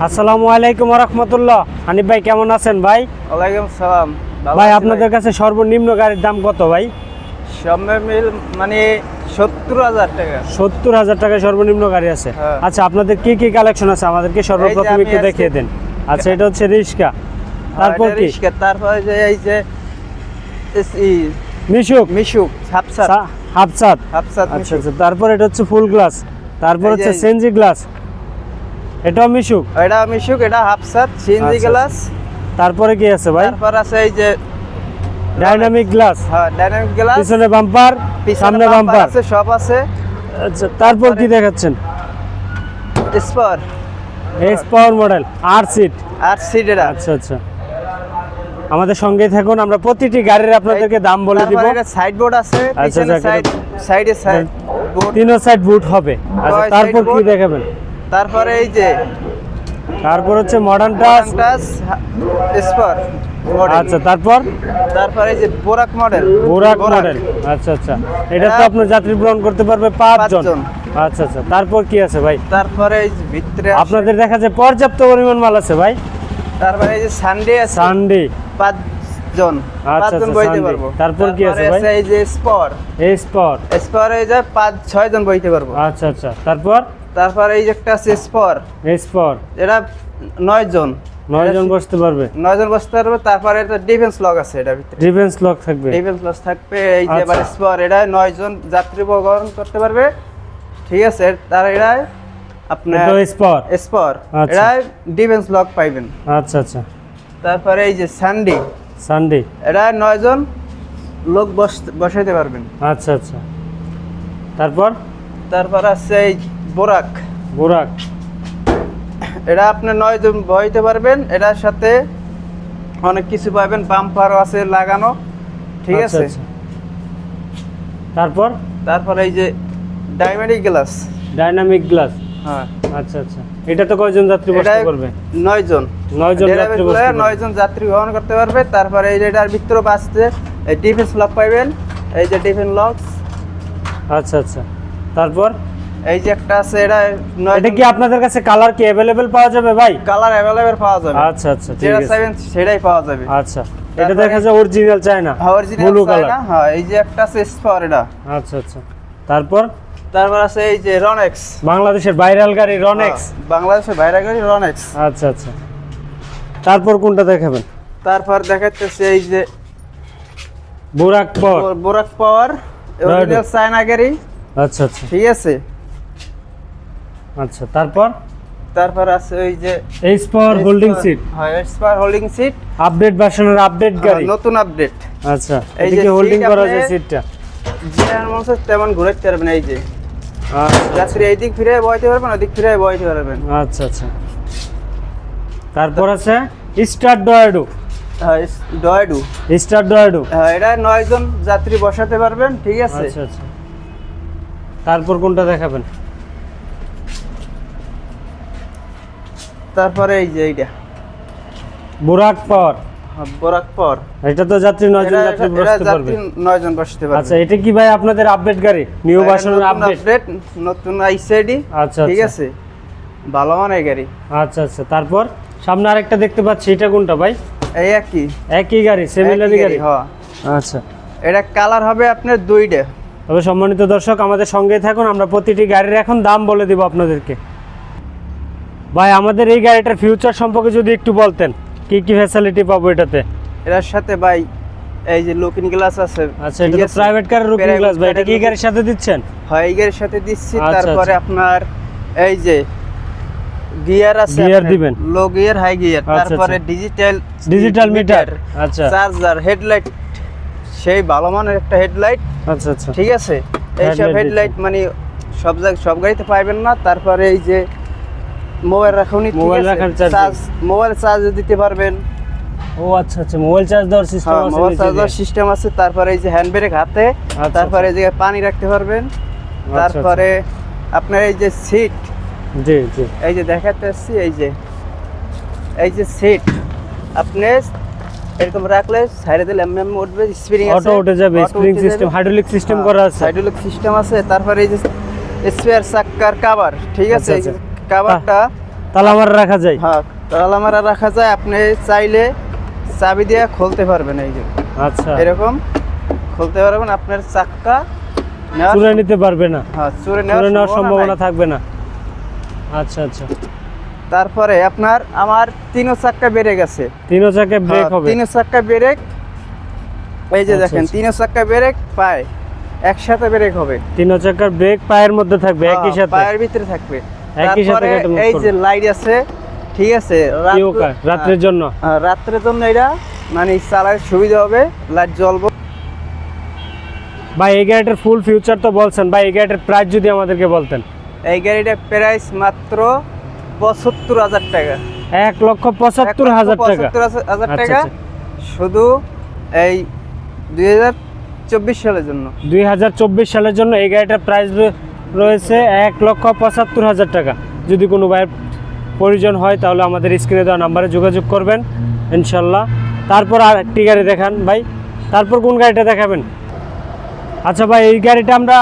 আসসালামু আলাইকুম রহমতুল্লাহ হানিফ ভাই কেমন আছেন ভাই? ওয়ালাইকুম সালাম ভাই আপনাদের কাছে সর্বনিম্ন গাড়ির দাম কত ভাই? মিল মানে সত্তর হাজার টাকা। সত্তর হাজার টাকা সর্বনিম্ন গাড়ি আছে। হ্যাঁ। আচ্ছা আপনাদের কি কি কালেকশন আছে? আমাদেরকে সর্বপ্রথম একটু দেখিয়ে দেন। আচ্ছা এটা হচ্ছে রিক্সা তারপর কি? রিস্কা, তারপরে যে এই যে মিশুক। মিশুক হাফসাত। সা- হাফসাত। হাফসাত আচ্ছা আচ্ছা তারপর এটা হচ্ছে ফুল গ্লাস। তারপর হচ্ছে সেনজি গ্লাস। এটাও মিশুক? এটা মিশুক এটা হাফসাত সিএনজি আচ্ছা, গ্লাস। তারপরে কি আছে ভাই? তারপর আছে এই যে ডাইনামিক গ্লাস হ্যাঁ ডাইনামিক গ্লাস পিছনে বাম্পার সামনে বাম্পার আছে সব আছে। আচ্ছা তারপর কি দেখাচ্ছেন? স্পর এস পাওয়ার মডেল আর সিট আর সিট এটা। আচ্ছা আচ্ছা। আমাদের সঙ্গেই থাকুন আমরা প্রতিটি গাড়ির আপনাদেরকে দাম বলে দিব। এটা সাইড বোর্ড আছে আচ্ছা, সাইড সাইডে সাইড বোর্ড তিনও সাইড বুট হবে। আচ্ছা তারপর কি দেখাবেন? তারপরে এই যে তারপর হচ্ছে মডার্ন টাচ টাচ স্পর আচ্ছা তারপর? তারপরে এই যে বোরাক মডেল বোরাক মডেল আচ্ছা আচ্ছা। এটা তো আপনার যাত্রী গ্রহণ করতে পারবে পাঁচজন। পাঁচজন। আচ্ছা আচ্ছা। তারপর কি আছে ভাই? তারপরে এই যে ভিতরে আপনাদের দেখা যায় পর্যাপ্ত পরিমাণ মাল আছে ভাই। তারপরে এই যে সানডে আছে। সানডে পাঁচজন। জন পাঁচজন আচ্ছা, বইতে পারব। তারপর কি আছে ভাই? এই যে স্পর এই স্পট স্পর এই যে পাঁচ ছয় জন বইতে পারব। আচ্ছা আচ্ছা। তারপর? তারপরে এই যে একটা আছে স্পর স্পট এটা নয় জন। নয় জন বসতে পারবে। নয় জন বসতে পারবে তারপরে এটা ডিফেন্স লক আছে এটা ভিতরে। ডিফেন্স লক থাকবে। ডিফেন্স লক থাকবে এই যে আচ্ছা। এবার স্পর এটা নয় জন যাত্রী বহন করতে পারবে। ঠিক আছে তার এটা আপনার স্পর আচ্ছা। এটা ডিফেন্স লক পাইবেন। আচ্ছা আচ্ছা। তারপরে এই যে সানডে সানডে এটা নয় জন লোক বস বসাইতে পারবেন। আচ্ছা আচ্ছা। তারপর? তারপর আছে এই বোরাক। বোরাক। এটা আপনি নয় জন বইতে পারবেন এটার সাথে অনেক কিছু পাবেন বাম্পারও আছে লাগানো ঠিক আচ্ছা, আছে? আচ্ছা। তারপর? তারপর এই যে ডায়মন্ডিক গ্লাস ডাইনামিক গ্লাস হ্যাঁ। আচ্ছা আচ্ছা। এটা তো কয়জন যাত্রী বসতে পারবে? নয় জন। নয় জন যাত্রী বসতে পারবে নয় জন যাত্রী গ্রহণ করতে পারবে। তারপরে এই যে এটার ভিতরে বাঁচতে এই ডিফেন্স লক পাইবেন। এই যে ডিফেন্স লক আচ্ছা আচ্ছা। তারপর? এই যে একটা আছে এটা এটা কি আপনাদের কাছে কালার কি অ্যাভেলেবেল পাওয়া যাবে ভাই? কালার অ্যাভেলেবেল পাওয়া যাবে। আচ্ছা আচ্ছা ঠিক যেটা আছে। চাইবেন সেটাই পাওয়া যাবে। আচ্ছা এটা দেখা যায় অরিজিনাল চায় না অরিজিনাল ব্লু কালার না হ্যাঁ এই যে একটা আছে স্পর এটা। আচ্ছা আচ্ছা। তারপর? তারপর আছে এই যে রনেক্স বাংলাদেশের ভাইরাল গাড়ি রনেক্স বাংলাদেশের বাইরে গাড়ি রনেক্স আচ্ছা আচ্ছা। তারপর কোনটা দেখাবেন? তারপর দেখাচ্ছে এই যে বুরাক পর বোরাক পাওয়ার অরিজিনাল চায়না গাড়ি। আচ্ছা আচ্ছা। ঠিক আছে? আচ্ছা তারপর? তারপর আছে ওই যে পাওয়ার হোল্ডিং সিট হ্যাঁ স্পার হোল্ডিং সিট আপডেট ভার্সনের আপডেট গাড়ি। নতুন আপডেট আচ্ছা এই যে এদিকে হোল্ডিং করা যায় সিটটা যেমন মনে হচ্ছে তেমন ঘুরাইতে পারবেন এই যে। যাত্রী এই দিক ফিরে বইতে পারবেন ওদিক ফিরে বইতে পারবেন। আচ্ছা আচ্ছা। তারপর আছে স্টার ডয়াডো হ্যাঁ ডয়ডু স্টার ডয়াডো হ্যাঁ এটা নয় জন যাত্রী বসাতে পারবেন ঠিক আছে? আচ্ছা আচ্ছা। তারপর কোনটা দেখাবেন? তারপরে এই যে এইটা। বুরাক পাওয়ার হ্যাঁ, বোরাক পর। এটা তো যাত্রী নয়জন এটা- যাত্রী বসতে পারবে যাত্রী নয় জন বসতে পারবে। আচ্ছা এটা কি ভাই আপনাদের আপডেট গাড়ি? নিউ ভার্সনের নতুন আপডেট নতুন আইসিডি আচ্ছা ঠিক আচ্ছা। আছে? ভালো মানের গাড়ি। আচ্ছা আচ্ছা তারপর? সামনে আরেকটা দেখতে পাচ্ছি এটা কোনটা ভাই? এই একই। একই গাড়ি সিমিলারি গাড়ি হ্যাঁ। আচ্ছা। এটা কালার হবে আপনার দুইটা। তবে সম্মানিত দর্শক আমাদের সঙ্গেই থাকুন আমরা প্রতিটি গাড়ির এখন দাম বলে দিব আপনাদেরকে। ভাই আমাদের এই গাড়িটার ফিউচার সম্পর্কে যদি একটু বলতেন কি কি ফ্যাসিলিটি পাবো এটাতে? এটার সাথে ভাই এই যে লুকিং গ্লাস আছে আচ্ছা এটা তো প্রাইভেট কারের Private গ্লাস ভাই এটা কি গাড়ির সাথে দিচ্ছেন? হয় এই গাড়ির সাথে দিচ্ছি আচ্ছা, তারপরে আচ্ছা। আপনার এই যে গিয়ার আছে আপনার, দিবেন। লো গিয়ার হাই গিয়ার তারপরে। ডিজিটাল ডিজিটাল মিটার আচ্ছা। চার্জার হেডলাইট সেই ভালো মানের একটা হেডলাইট আচ্ছা আচ্ছা। ঠিক আছে? এইসব Headlight হেডলাইট মানে সব জায়গায় সব গাড়িতে পাইবেন না তারপরে এই যে মোবাইল রাখুনি Mobile রাখার চার্জ মোবাইল চার্জ দিতে পারবেন। ও আচ্ছা আচ্ছা মোবাইল চার্জ দেওয়ার সিস্টেম হ্যাঁ আছে মোবাইল নিচে চার্জার সিস্টেম আছে তারপরে এই যে হ্যান্ড ব্রেক হাতে আচ্ছা, তারপরে এই জায়গায় পানি রাখতে পারবেন। আচ্ছা, তারপরে আপনার এই যে সিট জি জি। এই যে দেখাতে আসছি এই যে এই যে সিট আপনি এরকম রাখলে সাইডে দিলে এমএম উঠবে স্প্রিং আছে। অটো উঠে যাবে। স্প্রিং সিস্টেম হাইড্রোলিক সিস্টেম করা আছে। হাইড্রোলিক সিস্টেম আছে তারপরে এই যে স্পেয়ার চাক্কার কভার ঠিক আছে? আচ্ছা, আচ্ছা। কভারটা তালা মারা রাখা যায়। হ্যাঁ তালা মারা রাখা যায়। আপনি চাইলে চাবি দিয়ে খুলতে পারবেন এই যে। আচ্ছা। এরকম খুলতে পারবেন আপনার চাক্কা চুরে নিতে পারবে না। হ্যাঁ চুরে নেওয়ার সম্ভাবনা থাকবে না। আচ্ছা আচ্ছা। তারপরে আপনার আমার তিনও চাক্কা বেড়ে গেছে। তিনও চাকে ব্রেক হ্যাঁ, হবে। তিনও চাক্কা ব্রেক এই যে আচ্ছা, দেখেন আচ্ছা। তিনও চাক্কা ব্রেক পায়। একসাথে ব্রেক হবে। তিনও চাকার ব্রেক পায়ের মধ্যে থাকবে একই হ্যাঁ, সাথে। পায়ের ভিতরে থাকবে। একই তারপরে এই যে। লাইট আছে ঠিক আছে রাত্রের জন্য। হ্যাঁ, রাত্রের জন্য এটা মানে চালার সুবিধা হবে লাইট জ্বলবো। ভাই এই গাড়িটার ফুল ফিউচার তো বলছেন। ভাই এই গাড়িটার প্রাইস যদি আমাদেরকে বলতেন। এই গাড়িটার প্রাইস মাত্র পঁচাত্তর হাজার টাকা। এক লক্ষ পঁচাত্তর হাজার টাকা। হাজার আচ্ছা, টাকা। আচ্ছা। শুধু এই দুই হাজার চব্বিশ সালের জন্য। দুই হাজার চব্বিশ সালের জন্য এই গাড়িটার প্রাইস রয়েছে এক লক্ষ পঁচাত্তর হাজার টাকা। যদি কোনো ভাইয়ের প্রয়োজন হয় তাহলে আমাদের স্ক্রিনে দেওয়া নাম্বারে যোগাযোগ করবেন ইনশাল্লাহ। তারপর আর একটি গাড়ি দেখান ভাই। তারপর কোন গাড়িটা দেখাবেন? আচ্ছা ভাই এই গাড়িটা আমরা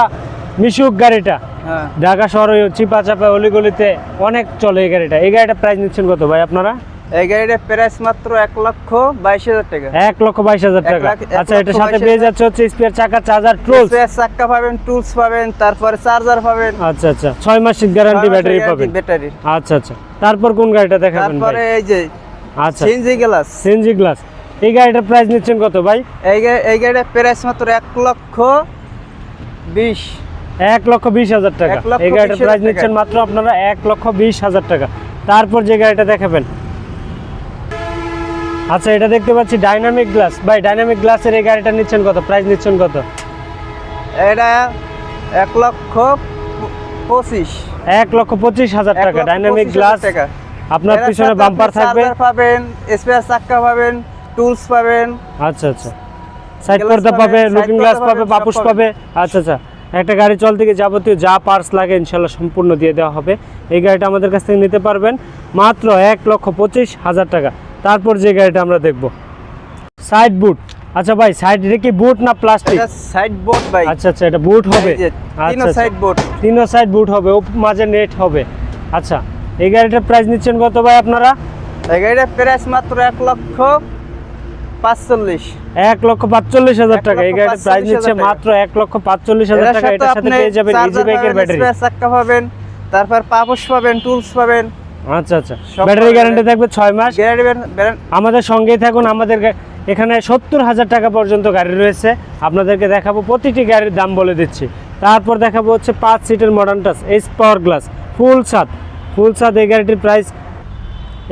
মিশুক গাড়িটা। হ্যাঁ। ঢাকা শহরে চিপা চাপা অলিগলিতে অনেক চলে এই গাড়িটা। এই গাড়িটা প্রাইস নিচ্ছেন কত ভাই আপনারা? এই প্রাইস মাত্র এক লক্ষ বাইশ হাজার টাকা। এক লক্ষ বাইশ হাজার টাকা। আচ্ছা এটার সাথে পেয়ে যাচ্ছে হচ্ছে স্পেয়ার চাকা চার্জার টুলস স্পেয়ার পাবেন টুলস পাবেন তারপরে চার্জার পাবেন। আচ্ছা আচ্ছা। ছয় মাসের গ্যারান্টি ব্যাটারি পাবেন। ব্যাটারি আচ্ছা আচ্ছা। তারপর কোন গাড়িটা দেখাবেন তারপরে এই যে আচ্ছা। সিএনজি গ্লাস সিএনজি গ্লাস এই গাড়িটার প্রাইস নিচ্ছেন কত ভাই? এই এই গাড়িটার প্রাইস মাত্র এক লক্ষ বিশ। এক লক্ষ বিশ হাজার টাকা। এই গাড়িটার প্রাইস নিচ্ছেন মাত্র আপনারা এক লক্ষ বিশ হাজার টাকা। তারপর যে গাড়িটা দেখাবেন আচ্ছা এটা দেখতে পাচ্ছি ডাইনামিক গ্লাস ভাই ডাইনামিক গ্লাসের এই গাড়িটা নিচ্ছেন কত? প্রাইস নিচ্ছেন কত? এটা এক লক্ষ পঁচিশ। এক লক্ষ পঁচিশ হাজার টাকা। ডাইনামিক গ্লাস আপনার পিছনে বাম্পার থাকবে। পাবেন স্পেয়ার চাক্কা পাবেন টুলস পাবেন। আচ্ছা আচ্ছা। সাইড পর্দা পাবে, লুকিং গ্লাস পাবে, বাপুস পাবে। পাবে আচ্ছা আচ্ছা। একটা গাড়ি চল থেকে যাবতীয় যা পার্টস লাগে ইনশাল্লাহ সম্পূর্ণ দিয়ে দেওয়া হবে। এই গাড়িটা আমাদের কাছ থেকে নিতে পারবেন মাত্র এক লক্ষ পঁচিশ হাজার টাকা। তারপর যে গাড়িটা আমরা দেখব। সাইড বুট আচ্ছা ভাই সাইড এটা কি বুট না প্লাস্টিক এটা সাইড বোর্ড বাইক আচ্ছা আচ্ছা এটা বুট হবে। তিনো সাইড বোর্ড তিনও সাইড বুট হবে ও মাঝে নেট হবে। আচ্ছা এই গাড়িটার প্রাইস নিচ্ছেন কত ভাই আপনারা? এই গাড়িটার প্রাইস মাত্র এক লক্ষ পাঁচচল্লিশ। এক লক্ষ পাঁচচল্লিশ হাজার টাকা। এই গাড়িটার প্রাইস নিচ্ছে মাত্র এক লক্ষ পাঁচচল্লিশ হাজার টাকা। এটার সাথে পেয়ে যাবেন ইজি বাইকের ব্যাটারি চাক্কা পাবেন তারপর পাপোশ পাবেন টুলস পাবেন। আচ্ছা আচ্ছা। ব্যাটারি। গ্যারান্টি থাকবে ছয় মাস। আমাদের সঙ্গেই থাকুন আমাদের এখানে সত্তর হাজার টাকা পর্যন্ত গাড়ি রয়েছে। আপনাদেরকে দেখাবো প্রতিটি গাড়ির দাম বলে দিচ্ছি। তারপর দেখাবো হচ্ছে পাঁচ সিটের মডার্ন টাস এইচ পাওয়ার গ্লাস ফুল সাত ফুল সাত এই গাড়িটির প্রাইস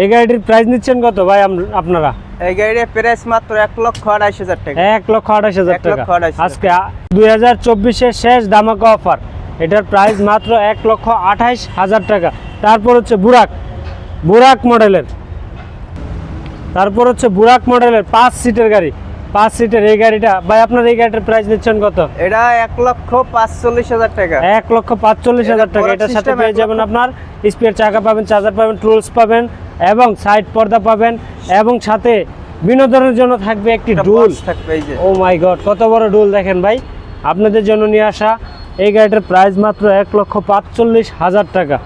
এই গাড়িটির প্রাইস নিচ্ছেন কত ভাই আপনারা? এই গাড়ির প্রাইস মাত্র এক লক্ষ আড়াইশ হাজার টাকা। এক লক্ষ আঠাশ হাজার টাকা আজকে দুই হাজার চব্বিশের শেষ দামাকা অফার এটার প্রাইস মাত্র এক লক্ষ আঠাইশ হাজার টাকা। তারপর হচ্ছে বুরাক। বুরাক মডেলের। তারপর হচ্ছে বুরাক মডেলের পাঁচ সিটের গাড়ি। পাঁচ সিটের এই গাড়িটা। ভাই আপনার এই গাড়িটার প্রাইস নিচ্ছেন কত? এটা এক লক্ষ পাঁচচল্লিশ হাজার টাকা। এক লক্ষ পাঁচচল্লিশ হাজার টাকা। এটার সাথে পেয়ে যাবেন আপনার স্পেয়ার চাকা পাবেন চার্জার পাবেন টুলস পাবেন এবং সাইড পর্দা পাবেন এবং সাথে বিনোদনের জন্য থাকবে একটি ডুল থাকবে এই যে। ও মাই গড কত বড় ডুল দেখেন ভাই। আপনাদের জন্য নিয়ে আসা এই গাড়িটার প্রাইস মাত্র এক লক্ষ পাঁচচল্লিশ হাজার টাকা।